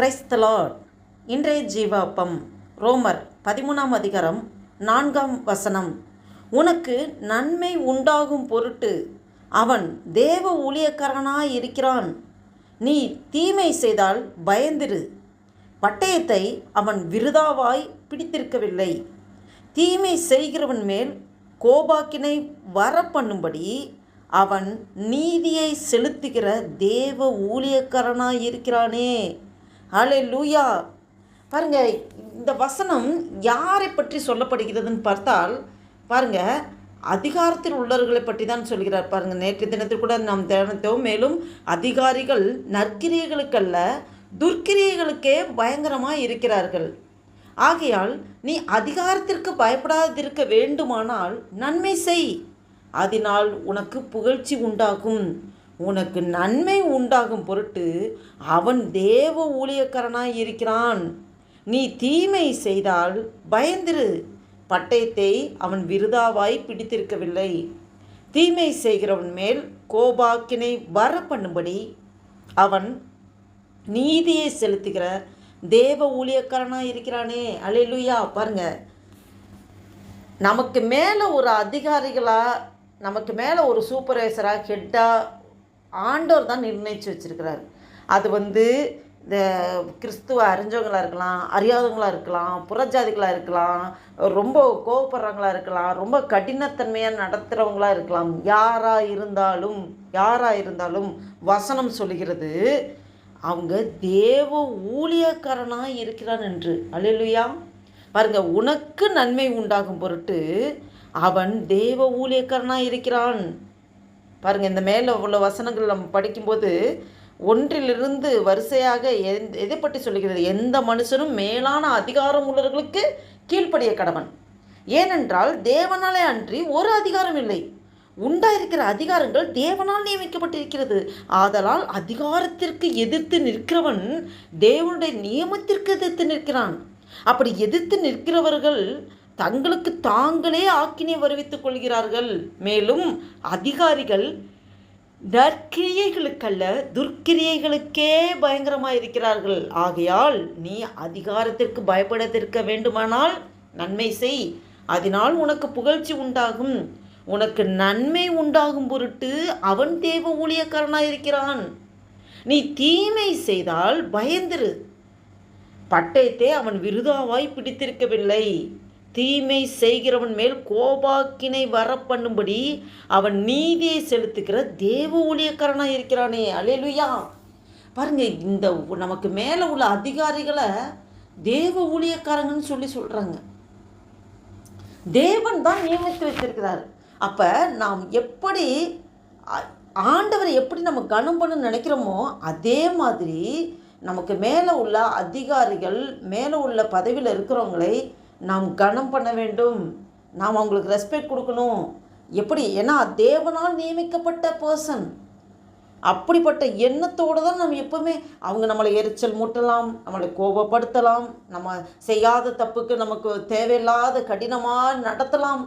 கிரைஸ்தலார் இன்றைய ஜீவாப்பம் ரோமர் பதிமூணாம் அதிகாரம் நான்காம் வசனம். உனக்கு நன்மை உண்டாகும் பொருட்டு அவன் தேவ ஊழியக்காரனாய் இருக்கிறான். நீ தீமை செய்தால் பயந்திரு. பட்டயத்தை அவன் விருதாவாய் பிடித்திருக்கவில்லை. தீமை செய்கிறவன் மேல் கோபாக்கினை வர பண்ணும்படி அவன் நீதியை செலுத்துகிற தேவ ஊழியக்காரனாய் இருக்கிறானே. ஹலே லூயா பாருங்க இந்த வசனம் யாரை பற்றி சொல்லப்படுகிறதுன்னு பார்த்தால் பாருங்க அதிகாரத்தில் உள்ளவர்களை பற்றி தான் சொல்கிறார். பாருங்க நேற்று தினத்தில் கூட நாம் தினத்தோம் மேலும் அதிகாரிகள் நற்கிரியைகளுக்கல்ல துர்க்கிரியைகளுக்கே பயங்கரமாக இருக்கிறார்கள். ஆகையால் நீ அதிகாரத்திற்கு பயப்படாதிருக்க வேண்டுமானால் நன்மை செய். அதனால் உனக்கு புகழ்ச்சி உண்டாகும். உனக்கு நன்மை உண்டாகும் பொருட்டு அவன் தேவ ஊழியக்காரனாய் இருக்கிறான். நீ தீமை செய்தால் பயந்திரு. பட்டயத்தை அவன் விருதாவாய் பிடித்திருக்கவில்லை. தீமை செய்கிறவன் மேல் கோபாக்கினை வர பண்ணும்படி அவன் நீதியை செலுத்துகிற தேவ ஊழியக்காரனாக இருக்கிறானே. அலையிலுயா பாருங்க. நமக்கு மேலே ஒரு அதிகாரிகளாக நமக்கு மேலே ஒரு சூப்பர்வைசராக ஹெட்டாக ஆண்டவர் தான் நிர்ணயித்து வச்சுருக்கிறார். அது வந்து இந்த கிறிஸ்துவ அறிஞ்சவங்களாக இருக்கலாம் அறியாதவங்களாக இருக்கலாம் புறஜாதிகளாக இருக்கலாம் ரொம்ப கோவப்படுறவங்களாக இருக்கலாம் ரொம்ப கடினத்தன்மையாக நடத்துகிறவங்களாக இருக்கலாம். யாராக இருந்தாலும் யாராக இருந்தாலும் வசனம் சொல்லுகிறது அவங்க தேவ ஊழியக்காரனாக இருக்கிறான் என்று. அழிலுயா பாருங்க உனக்கு நன்மை உண்டாகும் பொருட்டு அவன் தேவ ஊழியக்காரனாக இருக்கிறான். பாருங்கள் இந்த மேலே உள்ள வசனங்கள் நம்ம படிக்கும்போது ஒன்றிலிருந்து வரிசையாக எந் எதை பற்றி சொல்லுகிறது? எந்த மனுஷனும் மேலான அதிகாரம் உள்ளவர்களுக்கு கீழ்ப்படிய கடவன். ஏனென்றால் தேவனாலே அன்றி ஒரு அதிகாரம் இல்லை. உண்டாயிருக்கிற அதிகாரங்கள் தேவனால் நியமிக்கப்பட்டிருக்கிறது. ஆதலால் அதிகாரத்திற்கு எதிர்த்து நிற்கிறவன் தேவனுடைய நியமத்திற்கு எதிர்த்து நிற்கிறான். அப்படி எதிர்த்து நிற்கிறவர்கள் தங்களுக்கு தாங்களே ஆக்கினை வருவித்துக் கொள்கிறார்கள். மேலும் அதிகாரிகள் நற்கிரியைகளுக்கல்ல துர்க்கிரியைகளுக்கே பயங்கரமாக இருக்கிறார்கள் ஆகையால் நீ அதிகாரத்திற்கு பயப்படத்திருக்க வேண்டுமானால் நன்மை செய். அதனால் உனக்கு புகழ்ச்சி உண்டாகும். உனக்கு நன்மை உண்டாகும் பொருட்டு அவன் தேவ ஊழியக்காரனாக இருக்கிறான் நீ தீமை செய்தால் பயந்திரு. பட்டயத்தை அவன் விருதாவாய் பிடித்திருக்கவில்லை. தீமை செய்கிறவன் மேல் கோபாக்கினை வர பண்ணும்படி அவன் நீதியை செலுத்துகிற தேவ ஊழியக்காரனாக இருக்கிறானே. அலையலுயா பாருங்க இந்த நமக்கு மேலே உள்ள அதிகாரிகளை தேவ ஊழியக்காரங்கன்னு சொல்லி சொல்கிறாங்க தேவன் தான் நியமித்து வைத்திருக்கிறார். அப்போ நாம் எப்படி ஆண்டவரை எப்படி நம்ம கனம் பண்ண நினைக்கிறோமோ அதே மாதிரி நமக்கு மேலே உள்ள அதிகாரிகள் மேலே உள்ள பதவியில் இருக்கிறவங்களை நாம் கனம் பண்ண வேண்டும். நாம் அவங்களுக்கு ரெஸ்பெக்ட் கொடுக்கணும். எப்படி? ஏன்னா தேவனால் நியமிக்கப்பட்ட பர்சன் அப்படிப்பட்ட எண்ணத்தோடு தான் நம்ம எப்போவுமே அவங்க நம்மளை எரிச்சல் மூட்டலாம் நம்மளை கோபப்படுத்தலாம் நம்ம செய்யாத தப்புக்கு நமக்கு தேவையில்லாத கடினமாக நடத்தலாம்.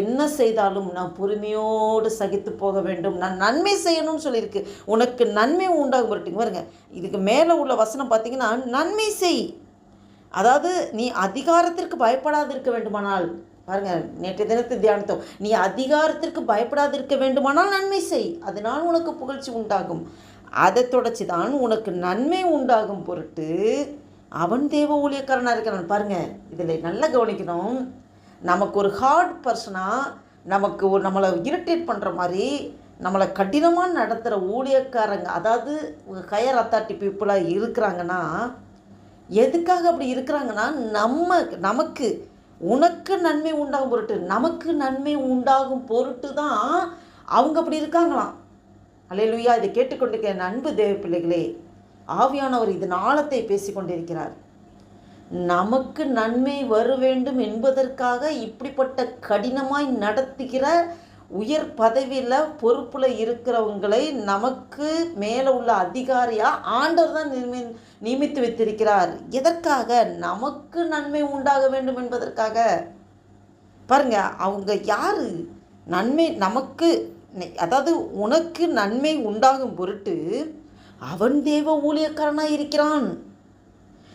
என்ன செய்தாலும் நான் பொறுமையோடு சகித்து போக வேண்டும். நான் நன்மை செய்யணும்னு சொல்லியிருக்கு. உனக்கு நன்மை உண்டாகும். வரட்டுங்க பாருங்க. இதுக்கு மேலே உள்ள வசனம் பார்த்தீங்கன்னா நன்மை செய். அதாவது நீ அதிகாரத்திற்கு பயப்படாதிருக்க வேண்டுமானால் பாருங்கள் நேற்று தினத்தை தியானத்தோம். நீ அதிகாரத்திற்கு பயப்படாதிருக்க வேண்டுமானால் நன்மை செய். அதனால் உனக்கு புகழ்ச்சி உண்டாகும். அதை தொடச்சி தான் உனக்கு நன்மை உண்டாகும் பொருட்டு அவன் தேவ ஊழியக்காரனாக இருக்கிறான். பாருங்கள் இதில் நல்லா கவனிக்கணும். நமக்கு ஒரு ஹார்ட் பர்சனாக நமக்கு ஒரு நம்மளை இரிட்டேட் பண்ணுற மாதிரி நம்மளை கடினமாக நடத்துகிற ஊழியக்காரங்க அதாவது ஹையர் அத்தாரிட்டி பீப்புளாக இருக்கிறாங்கன்னா எதுக்காக அப்படி இருக்கிறாங்கன்னா நம்ம நமக்கு உனக்கு நன்மை உண்டாகும் பொருட்டு நமக்கு நன்மை உண்டாகும் பொருட்டு தான் அவங்க அப்படி இருக்காங்களாம். அலையலுயா இதை கேட்டுக்கொண்டிருக்க அன்பு தேவ பிள்ளைகளே ஆவியானவர் இதன் ஆழத்தை பேசிக்கொண்டிருக்கிறார் நமக்கு நன்மை வர வேண்டும் என்பதற்காக இப்படிப்பட்ட கடினமாய் நடத்துகிற உயர் பதவியில் பொறுப்பில் இருக்கிறவங்களை நமக்கு மேலே உள்ள அதிகாரியாக ஆண்டவர் தான் நியமி நியமித்து வைத்திருக்கிறார். எதற்காக? நமக்கு நன்மை உண்டாக வேண்டும் என்பதற்காக. பாருங்க அவங்க யார்? நன்மை நமக்கு அதாவது உனக்கு நன்மை உண்டாகும் பொருட்டு அவன் தேவ ஊழியக்காரனாக இருக்கிறான்.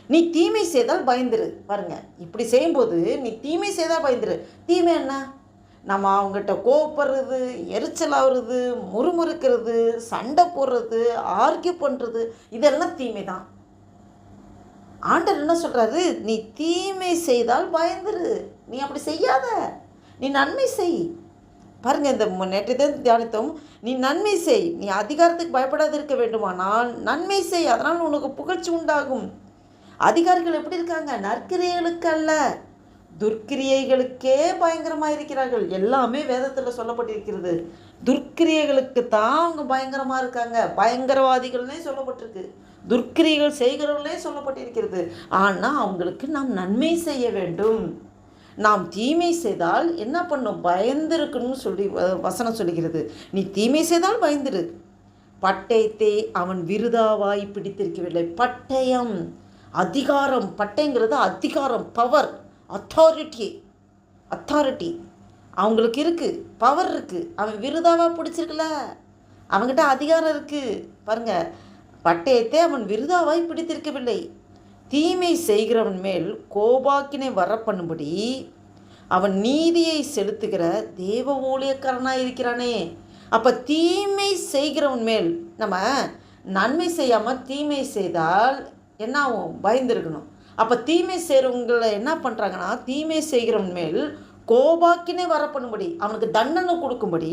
நீ தீமை செய்தால் பயந்துரு. பாருங்க இப்படி செய்யும்போது நீ தீமை செய்தால் பயந்துரு. தீமை என்ன? நம்ம அவங்ககிட்ட கோவப்படுறது எரிச்சல் ஆகுறது முறுமுறுக்கிறது சண்டை போடுறது ஆர்கியூ பண்ணுறது இதெல்லாம் தீமை தான் ஆண்டர் என்ன சொல்கிறாரு நீ தீமை செய்தால் பயந்துரு. நீ அப்படி செய்யாத. நீ நன்மை செய். பாருங்கள் இந்த நேற்று தான் தியானித்தோம். நீ நன்மை செய். நீ அதிகாரத்துக்கு பயப்படாது இருக்க வேண்டுமானால் நன்மை செய். அதனால் உனக்கு புகழ்ச்சி உண்டாகும். அதிகாரிகள் எப்படி இருக்காங்க? நற்கிரைகளுக்கு அல்ல. துர்க்கிரியைகளுக்கே பயங்கரமாக இருக்கிறார்கள் எல்லாமே வேதத்தில் சொல்லப்பட்டிருக்கிறது. துர்க்கிரியைகளுக்கு தான் அவங்க பயங்கரமாக இருக்காங்க. பயங்கரவாதிகள்னே சொல்லப்பட்டிருக்கு. துர்க்கிரியைகள் செய்கிறவர்களே சொல்லப்பட்டிருக்கிறது. ஆனால் அவங்களுக்கு நாம் நன்மை செய்ய வேண்டும். நாம் தீமை செய்தால் என்ன பண்ணும்? பயந்திருக்கணும்னு சொல்லி வ- வசனம் சொல்லுகிறது. நீ தீமை செய்தால் பயந்துரு. பட்டயத்தை அவன் விருதாவாய் பிடித்திருக்கவில்லை. பட்டயம் அதிகாரம் பட்டயங்கிறது அதிகாரம் பவர் அத்தாரிட்டி அத்தாரிட்டி அவங்களுக்கு இருக்குது பவர் இருக்குது அவன் விருதாவாக பிடிச்சிருக்கல? அவன்கிட்ட அதிகாரம் இருக்குது பாருங்க பட்டயத்தை அவன் விருதாவாய் பிடித்திருக்கவில்லை. தீமை செய்கிறவன் மேல் கோபாக்கினை வர பண்ணும்படி அவன் நீதியை செலுத்துகிற தேவ ஊழியக்காரனாக இருக்கிறானே. அப்போ தீமை செய்கிறவன் மேல் நம்ம நன்மை செய்யாமல் தீமை செய்தால் என்ன ஆகும் பயந்துருக்கணும். அப்போ தீமை செய்கிறவங்களை என்ன பண்ணுறாங்கன்னா தீமை செய்கிறவன் மேல் கோபாக்கினே வர பண்ணும்படி அவனுக்கு தண்டனை கொடுக்கும்படி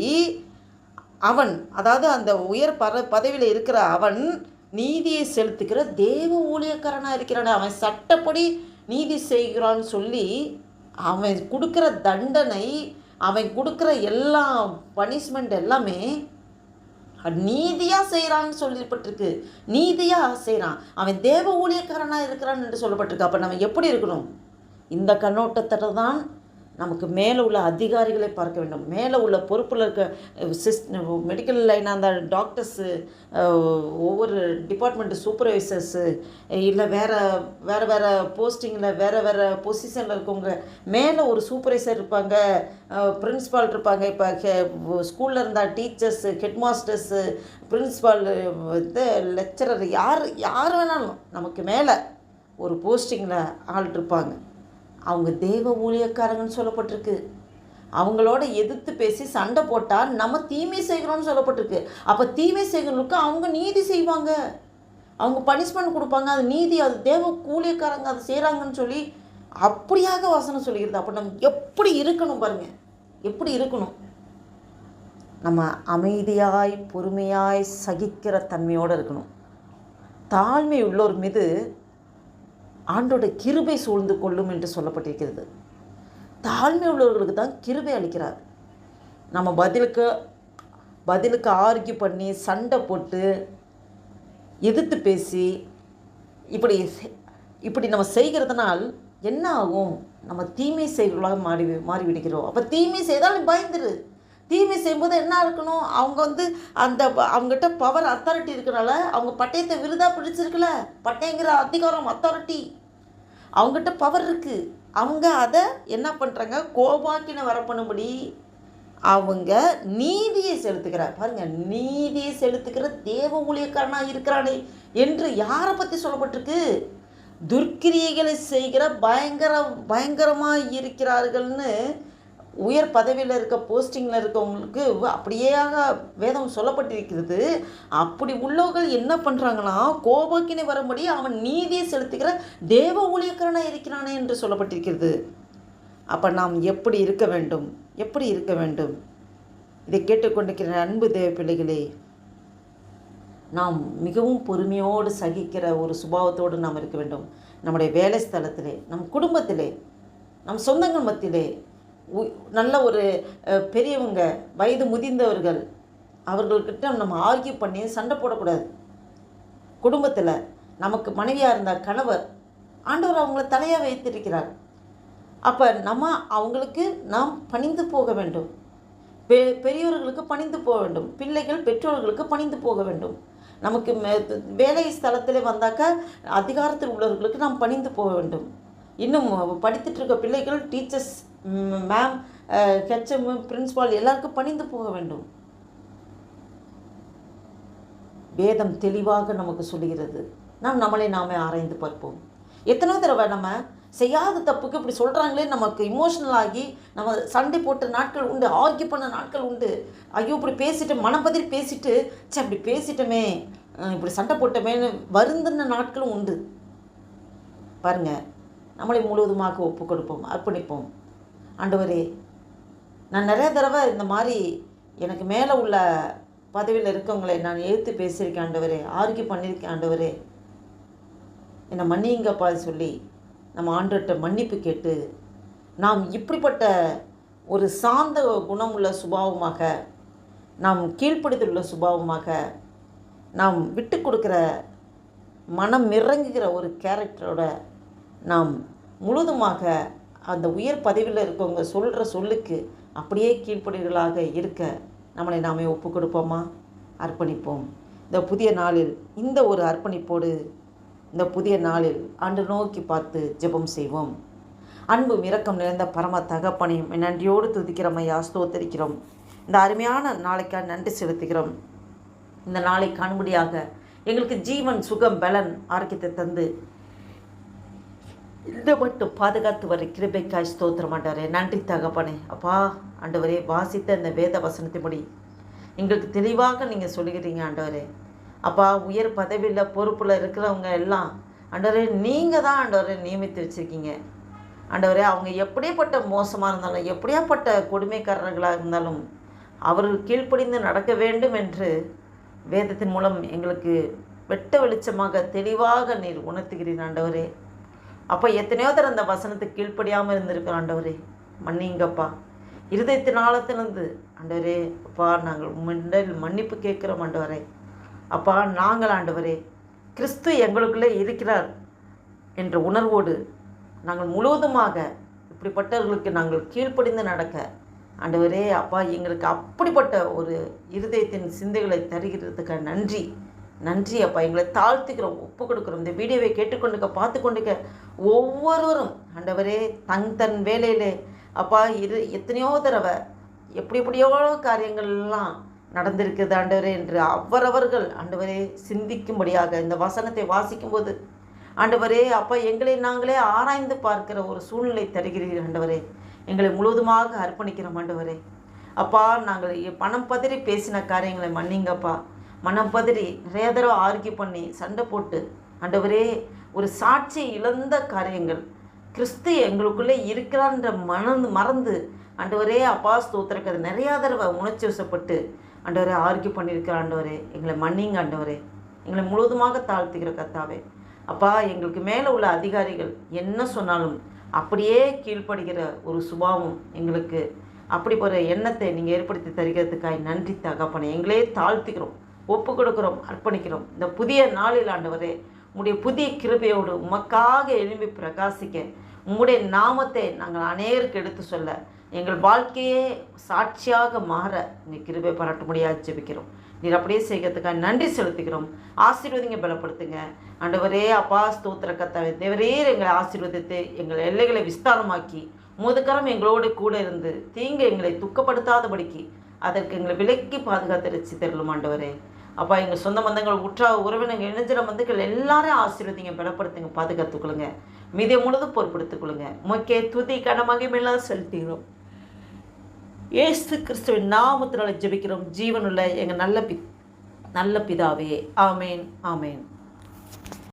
அவன் அதாவது அந்த உயர் பர பதவியில் இருக்கிற அவன் நீதியை செலுத்துகிற தேவ ஊழியக்காரனாக இருக்கிறான். அவன் சட்டப்படி நீதி செய்கிறான்னு சொல்லி அவன் கொடுக்குற தண்டனை அவன் கொடுக்குற எல்லா பனிஷ்மெண்ட் எல்லாமே நீதியாக செய்கிறான்னு சொல்லப்பட்டிருக்கு. நீதியாக செய்கிறான் அவன் தேவ ஊழியக்காரனாக இருக்கிறான் என்று சொல்லப்பட்டிருக்கு. அப்போ நம்ம எப்படி இருக்கணும்? இந்த கண்ணோட்டத்தில் தான் நமக்கு மேலே உள்ள அதிகாரிகளை பார்க்க வேண்டும். மேலே உள்ள பொறுப்பில் இருக்க சிஸ் மெடிக்கல் லைனாக இருந்தால் டாக்டர்ஸு ஒவ்வொரு டிபார்ட்மெண்ட்டு சூப்பர்வைசர்ஸு இல்லை வேறு வேறு வேறு போஸ்டிங்கில் வேறு வேறு பொசிஷனில் இருக்கவங்க மேலே ஒரு சூப்பர்வைசர் இருப்பாங்க பிரின்ஸ்பால் இருப்பாங்க. இப்போ ஸ்கூலில் இருந்தால் டீச்சர்ஸு ஹெட் மாஸ்டர்ஸு பிரின்ஸிபால் இது லெக்சரர் யார் யார் வேணாலும் நமக்கு மேலே ஒரு போஸ்டிங்கில் ஆள் இருப்பாங்க. அவங்க தேவ ஊழியக்காரங்கன்னு சொல்லப்பட்டிருக்கு. அவங்களோட எதிர்த்து பேசி சண்டை போட்டால் நம்ம தீமை செய்கிறோம்னு சொல்லப்பட்டிருக்கு. அப்போ தீமை செய்கிறவங்களுக்கு அவங்க நீதி செய்வாங்க. அவங்க பனிஷ்மெண்ட் கொடுப்பாங்க. அது நீதி அது தேவ கூலியக்காரங்க அதை செய்கிறாங்கன்னு சொல்லி அப்படியாக வசனம் சொல்லிக்கிறது அப்போ நம்ம எப்படி இருக்கணும் பாருங்கள் எப்படி இருக்கணும்? நம்ம அமைதியாய் பொறுமையாய் சகிக்கிற தன்மையோடு இருக்கணும். தாழ்மை உள்ளோர் மீது ஆண்டோட கிருபை சூழ்ந்து கொள்ளும் என்று சொல்லப்பட்டிருக்கிறது. தாழ்மை உள்ளவர்களுக்கு தான் கிருபை அளிக்கிறார். நம்ம பதிலுக்கு பதிலுக்கு ஆர்கியூ பண்ணி சண்டை போட்டு எதிர்த்து பேசி இப்படி செ- இப்படி நம்ம செய்கிறதுனால் என்ன ஆகும்? நம்ம தீமை செய்வர்களாக மாறி மாறிவிடுகிறோம். அப்போ தீமை செய்தால் பயந்துரு. தீமை செய்யும்போது என்ன இருக்கணும்? அவங்க வந்து அந்த அவங்ககிட்ட பவர் அத்தாரிட்டி இருக்கிறனால அவங்க பட்டயத்தை விருதாக பிடிச்சிருக்கல? பட்டயங்கிற அதிகாரம் அத்தாரிட்டி அவங்ககிட்ட பவர் இருக்குது அவங்க அதை என்ன பண்ணுறாங்க கோபாக்கின வர பண்ணும்படி அவங்க நீதியை செலுத்துக்கிறார் பாருங்க நீதியை செலுத்துக்கிற தேவ ஊழியக்காரனாக இருக்கிறானே என்று யாரை பற்றி சொல்லப்பட்டிருக்கு? துர்க்கிரியைகளை செய்கிற பயங்கர பயங்கரமாக இருக்கிறார்கள்னு உயர் பதவியில் இருக்க போஸ்டிங்கில் இருக்கவங்களுக்கு அப்படியேயாக வேதம் சொல்லப்பட்டிருக்கிறது. அப்படி உள்ளவர்கள் என்ன பண்ணுறாங்கன்னா கோபக்கினை வரும்படி அவன் நீதியை செலுத்துகிற தேவ ஊழியக்காரனாக இருக்கிறானே என்று சொல்லப்பட்டிருக்கிறது. அப்போ நாம் எப்படி இருக்க வேண்டும்? எப்படி இருக்க வேண்டும்? இதை கேட்டுக்கொண்டிருக்கிற அன்பு தேவ பிள்ளைகளே நாம் மிகவும் பொறுமையோடு சகிக்கிற ஒரு சுபாவத்தோடு நாம் இருக்க வேண்டும். நம்முடைய வேலை ஸ்தலத்திலே நம் குடும்பத்திலே நம் சொந்தங்கள் மத்தியிலே நல்ல ஒரு பெரியவங்க வயது முதிர்ந்தவர்கள் அவர்கள்கிட்ட நம்ம ஆர்கியூ பண்ணி சண்டை போடக்கூடாது. குடும்பத்தில் நமக்கு மனைவியாக இருந்தால் கணவர் ஆண்டவர் அவங்கள தலையாக வைத்திருக்கிறார். அப்போ நம்ம அவங்களுக்கு நாம் பணிந்து போக வேண்டும். பெ பெரியவர்களுக்கு பணிந்து போக வேண்டும். பிள்ளைகள் பெற்றோர்களுக்கு பணிந்து போக வேண்டும். நமக்கு மே- வேலை ஸ்தலத்தில் வந்தாக்கா அதிகாரத்தில் உள்ளவர்களுக்கு நாம் பணிந்து போக வேண்டும். இன்னும் படித்துட்டு இருக்க பிள்ளைகள் டீச்சர்ஸ் மேம் ஹெச்எம் பிரின்ஸ்பால் எல்லாருக்கும் பணிந்து போக வேண்டும். வேதம் தெளிவாக நமக்கு சொல்லுகிறது. நாம் நம்மளை நாமே ஆராய்ந்து பார்ப்போம். எத்தனை தடவை நம்ம செய்யாத தப்புக்கு இப்படி சொல்கிறாங்களே நமக்கு இமோஷனல் ஆகி நம்ம சண்டை போட்ட நாட்கள் உண்டு ஆர்கியூ பண்ண நாட்கள் உண்டு. ஐயோ இப்படி பேசிட்டு மனம் பதறி பேசிட்டு சே இப்படி பேசிட்டோமே இப்படி சண்டை போட்டோமேன்னு வருந்தின நாட்களும் உண்டு. பாருங்கள் நம்மளை முழுவதுமாக ஒப்பு கொடுப்போம் அர்ப்பணிப்போம். ஆண்டவரே நான் நிறைய தடவை இந்த மாதிரி எனக்கு மேலே உள்ள பதவியில் இருக்கவங்களை நான் எழுத்து பேசியிருக்கேன் ஆண்டவரே ஆர்கியூ பண்ணியிருக்கேன் ஆண்டவரே. என்னை மன்னிங்கப்பா சொல்லி நம்ம ஆண்டுகிட்ட மன்னிப்பு கேட்டு நாம் இப்படிப்பட்ட ஒரு சாந்த குணமுள்ள சுபாவமாக நாம் கீழ்ப்படுதலுள்ள சுபாவமாக நாம் விட்டு கொடுக்குற மனம் இறங்குகிற ஒரு கேரக்டரோட நாம் முழுதுமாக அந்த உயர் பதவியில் இருக்கவங்க சொல்கிற சொல்லுக்கு அப்படியே கீழ்ப்படிகளாக இருக்க நம்மளை நாமே ஒப்பு கொடுப்போமா? அர்ப்பணிப்போம். இந்த புதிய நாளில் இந்த ஒரு அர்ப்பணிப்போடு இந்த புதிய நாளில் அன்று நோக்கி பார்த்து ஜெபம் செய்வோம். அன்பு இரக்கம் நிறைந்த பரம தகப்பனையும் நன்றியோடு துதிக்கிறோம் ஐயா ஸ்தோத்தரிக்கிறோம். இந்த அருமையான நாளைக்காக நன்றி செலுத்துகிறோம். இந்த நாளை காணும்படியாக எங்களுக்கு ஜீவன் சுகம் பலன் ஆரோக்கியத்தை தந்து இந்த மட்டும் பாதுகாத்து வர கிருபைக்காய் ஸ்தோத்திரம் ஆண்டாரே நன்றி தகப்பனே. அப்பா ஆண்டவரே வாசித்த இந்த வேத வசனத்தின்படி எங்களுக்கு தெளிவாக நீங்கள் சொல்லுகிறீங்க ஆண்டவரே. அப்பா உயர் பதவியில் பொறுப்பில் இருக்கிறவங்க எல்லாம் ஆண்டவரே நீங்கள் தான் ஆண்டவரே நியமித்து வச்சுருக்கீங்க. ஆண்டவரே அவங்க எப்படியாப்பட்ட மோசமாக இருந்தாலும் எப்படியாப்பட்ட கொடுமைக்காரர்களாக இருந்தாலும் அவர்கள் கீழ்ப்படிந்து நடக்க வேண்டும் என்று வேதத்தின் மூலம் எங்களுக்கு வெட்ட வெளிச்சமாக தெளிவாக நீர் உணர்த்துகிறீர் ஆண்டவரே. அப்போ எத்தனையோ தடவை அந்த வசனத்துக்கு கீழ்ப்படியாமல் இருந்திருக்கிறோம் ஆண்டவரே. மன்னிங்கப்பா. இருதயத்தின் ஆழத்திலிருந்து ஆண்டவரே அப்பா நாங்கள் முன்னல் மன்னிப்பு கேட்குறோம் ஆண்டவரே. அப்பா நாங்கள் ஆண்டவரே கிறிஸ்து எங்களுக்குள்ளே இருக்கிறார் என்ற உணர்வோடு நாங்கள் முழுவதுமாக இப்படிப்பட்டவர்களுக்கு நாங்கள் கீழ்ப்படிந்து நடக்க ஆண்டவரே அப்பா எங்களுக்கு அப்படிப்பட்ட ஒரு இருதயத்தின் சிந்தைகளை தருகிறதுக்கு நன்றி. நன்றி அப்பா. எங்களை தாழ்த்துக்கிறோம் ஒப்பு கொடுக்குறோம் இந்த வீடியோவை கேட்டுக்கொண்டுக்க பார்த்து கொண்டுக்க ஒவ்வொருவரும் ஆண்டவரே தன் தன் வேலையிலே அப்பா இரு எத்தனையோ தடவை எப்படி எப்படியோ காரியங்கள்லாம் நடந்திருக்குது ஆண்டவரே என்று அவரவர்கள் ஆண்டவரே சிந்திக்கும்படியாக இந்த வசனத்தை வாசிக்கும்போது ஆண்டவரே அப்பா எங்களை நாங்களே ஆராய்ந்து பார்க்கிற ஒரு சூழ்நிலை தருகிறீர்கள் ஆண்டவரே. எங்களை முழுவதுமாக அர்ப்பணிக்கிறோம் ஆண்டவரே. அப்பா நாங்கள் பணம் பதறி பேசின காரியங்களை மன்னிங்கப்பா. மனம் பதறி நிறைய தடவை ஆர்கியூ பண்ணி சண்டை போட்டு ஆண்டவரே ஒரு சாட்சி இழந்த காரியங்கள் கிறிஸ்து எங்களுக்குள்ளே இருக்கிறான்ற மணந்து மறந்து ஆண்டவரே அப்பா ஸ்தோத்திரக்கு அது நிறையா தடவை உணர்ச்சி வசப்பட்டு ஆண்டவரே ஆர்கியூ பண்ணியிருக்கிற ஆண்டவரே எங்களை மன்னிங்க ஆண்டவரே. எங்களை முழுவதுமாக தாழ்த்துகிற கத்தாவே அப்பா எங்களுக்கு மேலே உள்ள அதிகாரிகள் என்ன சொன்னாலும் அப்படியே கீழ்ப்படுகிற ஒரு சுபாவம் எங்களுக்கு. அப்படி ஒரு எண்ணத்தை நீங்கள் ஏற்படுத்தி தருகிறதுக்காய் நன்றி தகப்பனை. எங்களே தாழ்த்துக்கிறோம் ஒப்பு கொடுக்கிறோம் அர்ப்பணிக்கிறோம். இந்த புதிய நாளில் ஆண்டவரே உங்களுடைய புதிய கிருபையோடு உமக்காக எழும்பி பிரகாசிக்க உங்களுடைய நாமத்தை நாங்கள் அநேருக்கு எடுத்து சொல்ல எங்கள் வாழ்க்கையே சாட்சியாக மாற நீ கிருபை பாராட்ட முடியாது ஜெபிக்கிறோம். நீர் அப்படியே செய்கிறதுக்காக நன்றி செலுத்துகிறோம் ஆசீர்வதிங்க பலப்படுத்துங்க. ஆண்டவரே அப்பா ஸ்தோத்திர கத்தாவே தேவரீர் எங்களை ஆசீர்வதித்து எங்கள் எல்லைகளை விஸ்தாரமாக்கி முதுகரம் எங்களோடு கூட இருந்து தீங்கு எங்களை துக்கப்படுத்தாதபடிக்கு அதற்கு எங்களை விலக்கி பாதுகாத்து ரசித்தருளும் ஆண்டவரே. அப்பா எங்கள் சொந்த பந்தங்கள் உற்றாக உறவினங்கள் இணைஞ்சிட பந்துக்கள் எல்லாரையும் ஆசீர்வதிங்க பலப்படுத்துங்க பாதுகாத்துக்கொள்ளுங்க. மீதிய முழுதும் பொறுப்படுத்திக் முக்கிய துதி கனமகிமெல்லாம் செலுத்துகிறோம் ஏசு கிறிஸ்துவின் நாமத்தினால ஜெபிக்கிறோம். ஜீவனுள்ள எங்கள் நல்ல பி நல்ல பிதாவே. ஆமேன் ஆமேன்.